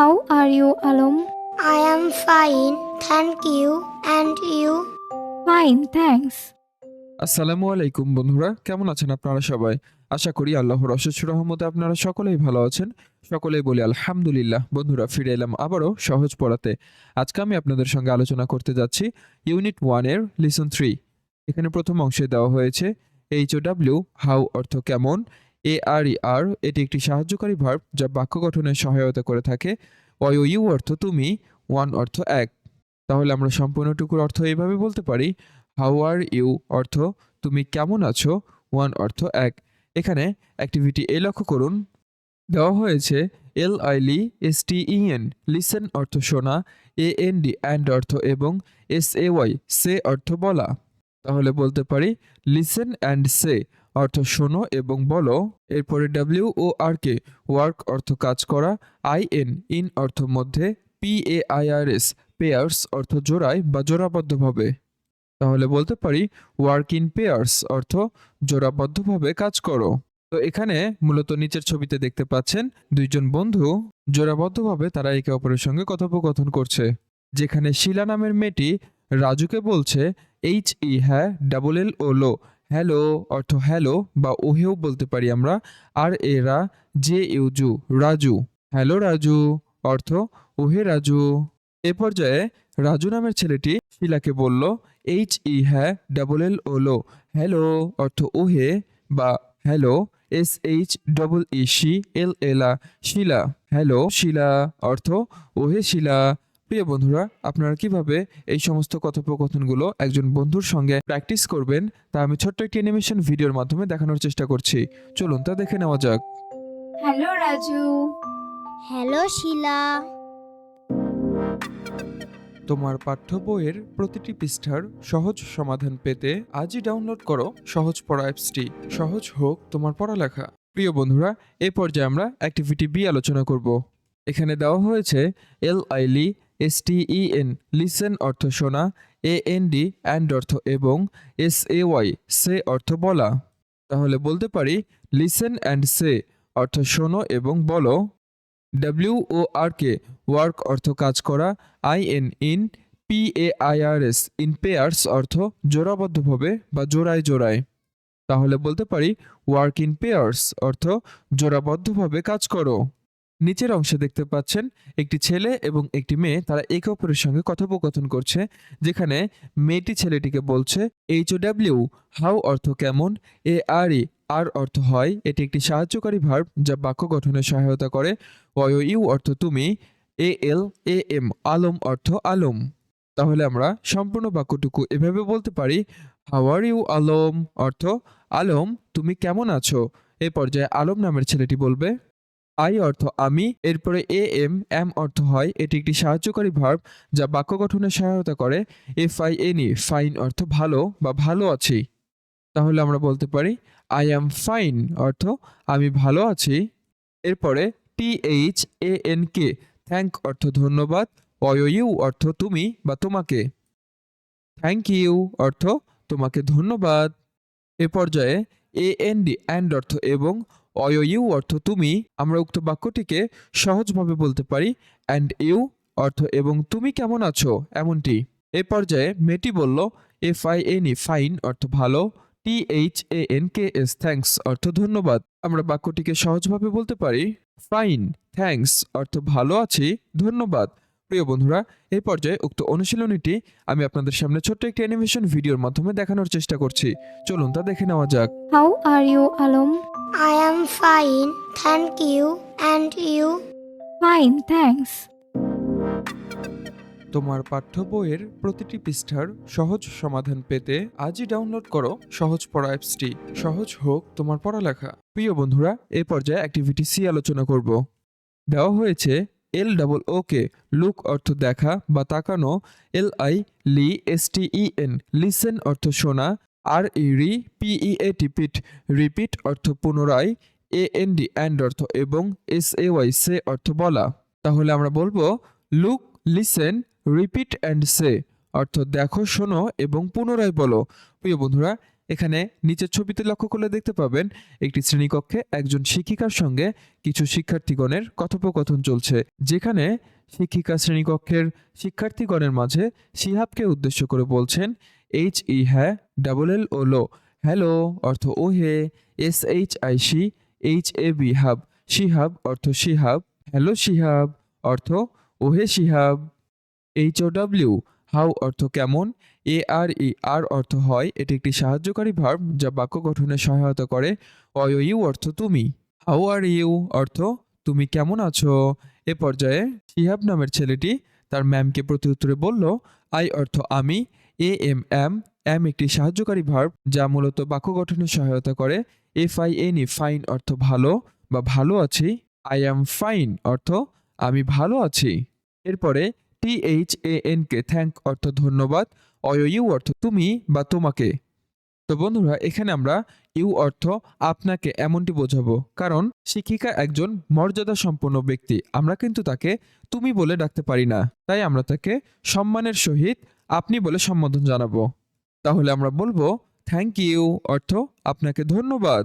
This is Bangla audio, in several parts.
How are you, Alom? I am fine, thank you. And you? Fine, thanks. আসসালামু আলাইকুম বন্ধুরা কেমন আছেন আপনারা সবাই আশা করি আল্লাহর অশেষ রহমতে আপনারা সকলেই ভালো আছেন সকলেই বলি আলহামদুলিল্লাহ বন্ধুরা ফিরে এলাম আবারও সহজ পড়াতে আজকে আমি আপনাদের সঙ্গে আলোচনা করতে যাচ্ছি ইউনিট ওয়ানের লিসন থ্রি এখানে প্রথম অংশে দেওয়া হয়েছে এইচ ও ডাব্লিউ হাউ অর্থ কেমন এ আর ই আর এটি একটি সাহায্যকারী ভার্ব যা বাক্য গঠনে সহায়তা করে থাকে। অয় ইউ অর্থ তুমি ওয়ান অর্থ এক। তাহলে আমরা সম্পূর্ণটুকুর অর্থ এইভাবে বলতে পারি। হাউ আর ইউ অর্থ, তুমি কেমন আছো? ওয়ান অর্থ এক। এখানে অ্যাক্টিভিটি এ লক্ষ্য করুন। দেওয়া হয়েছে এল আইলি এস টি ইএন লিসেন অর্থ শোনা এ এন ডি অ্যান্ড অর্থ এবং এস এ ওয়াই সে অর্থ বলা। তাহলে বলতে পারি লিসেন অ্যান্ড সে অর্থ শোনো এবং বলো, এরপরে ডাব্লিউ ও আর কে ওয়ার্ক অর্থ কাজ করা আই এন ইন অর্থ মধ্যে P A I R S pairs অর্থ জোড়ায় বা জোড়াবদ্ধভাবে। তাহলে বলতে পারি ওয়ার্ক ইন পেয়ার্স অর্থ জোড়াবদ্ধভাবে কাজ করো। তো এখানে মূলত নিচের ছবিতে দেখতে পাচ্ছেন, দুইজন বন্ধু জোড়াবদ্ধভাবে তারা একে অপরের সঙ্গে কথোপকথন করছে। যেখানে শিলা নামের মেয়েটি রাজুকে বলছে এইচ ই হ্যাঁ ডাবল এল ও লো হ্যালো অর্থ হ্যালো বা ওহেও বলতে পারি আমরা। আর এরা জে ইউজু, রাজু। হ্যালো রাজু, অর্থ ওহে রাজু। এ পর্যায়ে রাজু নামের ছেলেটি শিলাকে বলল, এইচ ই হ্যাঁ ডাবল এল ও লো। হ্যালো অর্থ ওহে বা hello, S H double E she L এলা শিলা। হ্যালো শিলা, অর্থ ওহে শিলা। প্রিয় বন্ধুরা আপনারা কীভাবে এই সমস্ত কথোপকথনগুলো একজন বন্ধুর সঙ্গে প্র্যাকটিস করবেন তা আমি ছোট্ট একটি অ্যানিমেশন ভিডিওর মাধ্যমে দেখানোর চেষ্টা করছি। চলুন তা দেখে নেওয়া যাক। Hello, Raju. Hello, Sheila. তোমার পাঠ্য বইয়ের প্রতিটি পৃষ্ঠার সহজ সমাধান পেতে আজই ডাউনলোড করো সহজ পড়া অ্যাপসটি সহজ হোক তোমার পড়ালেখা। প্রিয় বন্ধুরা এই পর্যায়ে আমরা অ্যাক্টিভিটি বি আলোচনা করব। এখানে দেওয়া হয়েছে এল আইলি S T E N listen অর্থ শোনা এ এন ডি অ্যান্ড অর্থ এবং এস এ ওয়াই সে অর্থ বলা। তাহলে বলতে পারি লিসেন অ্যান্ড সে অর্থ শোনো এবং বলো। ডাব্লিউ ও আর কে ওয়ার্ক অর্থ কাজ করা। I N in P A I R S in pairs অর্থ জোড়াবদ্ধভাবে বা জোড়ায় জোড়ায়। তাহলে বলতে পারি ওয়ার্ক ইন পেয়ার্স অর্থ জোড়াবদ্ধভাবে কাজ করো। নিচের অংশে দেখতে পাচ্ছেন একটি ছেলে এবং একটি মেয়ে। তারা একে অপরের সঙ্গে কথোপকথন করছে, যেখানে মেয়েটি ছেলেটিকে বলছে, এইচ ও ডাব্লিউ, হাউ অর্থ কেমন? এ আর ই, আর অর্থ হয়, এটি একটি সাহায্যকারী ভার্ব যা বাক্য গঠনে সহায়তা করে। ওয় ইউ অর্থ তুমি, এ এল, এ এম, আলম অর্থ আলম। তাহলে আমরা সম্পূর্ণ বাক্যটুকু এভাবে বলতে পারি, হাউ আর ইউ, আলম, অর্থ আলম, তুমি কেমন আছো? এ পর্যায়ে আলম নামের ছেলেটি বলবে আই অর্থ আমি, এরপরে এ এম এম অর্থ হয়, এটি একটি সাহায্যকারী ভার্ব যা বাক্য গঠনে সহায়তা করে। F I N E, fine অর্থ ভালো বা ভালো আছি। তাহলে আমরা বলতে পারি, আই অ্যাম ফাইন অর্থ আমি ভালো আছি। এরপরে T H A N K thank অর্থ ধন্যবাদ অয় ইউ অর্থ তুমি বা তোমাকে। থ্যাংক ইউ অর্থ তোমাকে ধন্যবাদ। এ পর্যায়ে এ এন ডি, অ্যান্ড অর্থ এবং অয় ইউ অর্থ তুমি, আমরা উক্ত বাক্যটিকে সহজভাবে বলতে পারি অ্যান্ড ইউ অর্থ, এবং তুমি কেমন আছো? এমনটি। এ পর্যায়ে মেয়েটি বলল F I N E fine অর্থ ভালো T H A N K S thanks অর্থ ধন্যবাদ। আমরা বাক্যটিকে সহজভাবে বলতে পারি ফাইন থ্যাঙ্কস অর্থ ভালো আছি, ধন্যবাদ। প্রিয় বন্ধুরা এই পর্যায়ে উক্ত অনুশীলনীটি আমি আপনাদের সামনে ছোট্ট একটি অ্যানিমেশন ভিডিওর মাধ্যমে দেখানোর চেষ্টা করছি চলুন তা দেখে নেওয়া যাক How are you, Alom? I am fine, thank you. And you? Fine, thanks. তোমার পাঠ্য বইয়ের প্রতিটি পৃষ্ঠার সহজ সমাধান পেতে আজই ডাউনলোড করো সহজ পড়া অ্যাপসটি সহজ হোক তোমার পড়ালেখা প্রিয় বন্ধুরা এই পর্যায়ে অ্যাক্টিভিটি সি আলোচনা করব দেওয়া হয়েছে এল ডাবল ওকে লুক অর্থ দেখা বা তাকানো L I Li S T E N listen অর্থ শোনা আর ই রি পিই এ টিপিট রিপিট অর্থ পুনরায় এ এন ডি অ্যান্ড অর্থ এবং এস এ ওয়াই সে অর্থ বলা। তাহলে আমরা বলব look listen repeat and say অর্থ দেখো, শোনো এবং পুনরায় বলো। প্রিয় বন্ধুরা এখানে নিচের ছবিতে লক্ষ্য করলে দেখতে পাবেন একটি শ্রেণীকক্ষে একজন শিক্ষিকার সঙ্গে কিছু শিক্ষার্থীগণের কথোপকথন চলছে, যেখানে শিক্ষিকা শ্রেণীকক্ষের শিক্ষার্থীগণের মাঝে শিহাবকে উদ্দেশ্য করে বলছেন, এইচ ই হ্যাঁ ডাবল এল ও লো, হ্যালো, অর্থ ও হে, S H I C, H A B হাব, শিহাব অর্থ শিহাব, হ্যালো শিহাব, অর্থ ওহে Shihab, H O W how অর্থ কেমন? এ আর ই, আর অর্থ হয়, এটি একটি সাহায্যকারী ভার্ব যা বাক্য গঠনে সহায়তা করে। অয় ইউ অর্থ তুমি। হাউ আর ইউ অর্থ তুমি কেমন আছো? এ পর্যায়ে শিহাব নামের ছেলেটি তার ম্যামকে প্রত্যুত্তরে বলল, আই অর্থ আমি। এ এম এম এম একটি সাহায্যকারী ভার্ব যা মূলত বাক্য গঠনে সহায়তা করে। F I N E, fine অর্থ ভালো বা ভালো আছি। আই অ্যাম ফাইন অর্থ আমি ভালো আছি। এরপরে T H A N K thank অর্থ ধন্যবাদ অয় ইউ অর্থ তুমি বা তোমাকে। তো বন্ধুরা, এখানে আমরা ইউ অর্থ আপনাকে এমনটি বোঝাবো, কারণ শিক্ষিকা একজন মর্যাদা সম্পন্ন ব্যক্তি, আমরা কিন্তু তাকে তুমি বলে ডাকতে পারি না, তাই আমরা তাকে সম্মানের সহিত আপনি বলে সম্বোধন জানাব। তাহলে আমরা বলব থ্যাংক ইউ অর্থ আপনাকে ধন্যবাদ।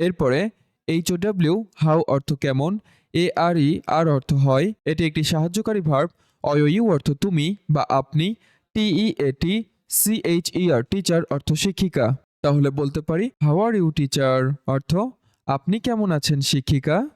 এরপরে এইচ ও ডাব্লিউ হাউ অর্থ কেমন এ আর ই আর অর্থ হয়, এটি একটি সাহায্যকারী ভার্ব অয় ইউ অর্থ তুমি বা আপনি T E A T C H E R teacher অর্থ শিক্ষিকা। তাহলে বলতে পারি, হাউ আর ইউ, টিচার? অর্থ, আপনি কেমন আছেন, শিক্ষিকা?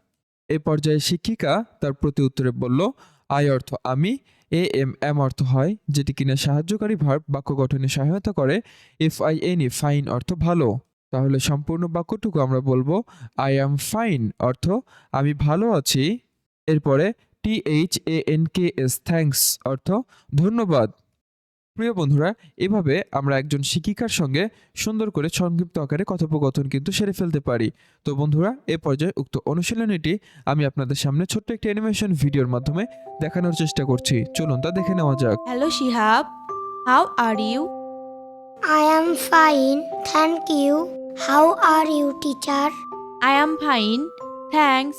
এ পর্যায়ে শিক্ষিকা তার প্রতি উত্তরে বলল, আই অর্থ আমি এ এম এম অর্থ হয়, যেটি কিনা সাহায্যকারী ভার্ব বাক্য গঠনে সহায়তা করে F I N E fine অর্থ ভালো। তাহলে সম্পূর্ণ বাক্যটুকু আমরা বলব, আই অ্যাম ফাইন, অর্থ, আমি ভালো আছি। এরপরে T H A N K S thanks অর্থ ধন্যবাদ প্রিয় বন্ধুরা এভাবে আমরা একজন শিক্ষিকার সঙ্গে সুন্দর করে সংক্ষিপ্ত আকারে কথোপকথন কিন্তু সেরে ফেলতে পারি তো বন্ধুরা এ পর্যায়ে উক্ত অনুশীলনীটি আমি আপনাদের সামনে ছোট্ট একটি অ্যানিমেশন ভিডিওর মাধ্যমে দেখানোর চেষ্টা করছি চলুন তা দেখে নেওয়া যাক Hello Shihab, how are you? I am fine, thank you. How are you, teacher? I am fine, thanks.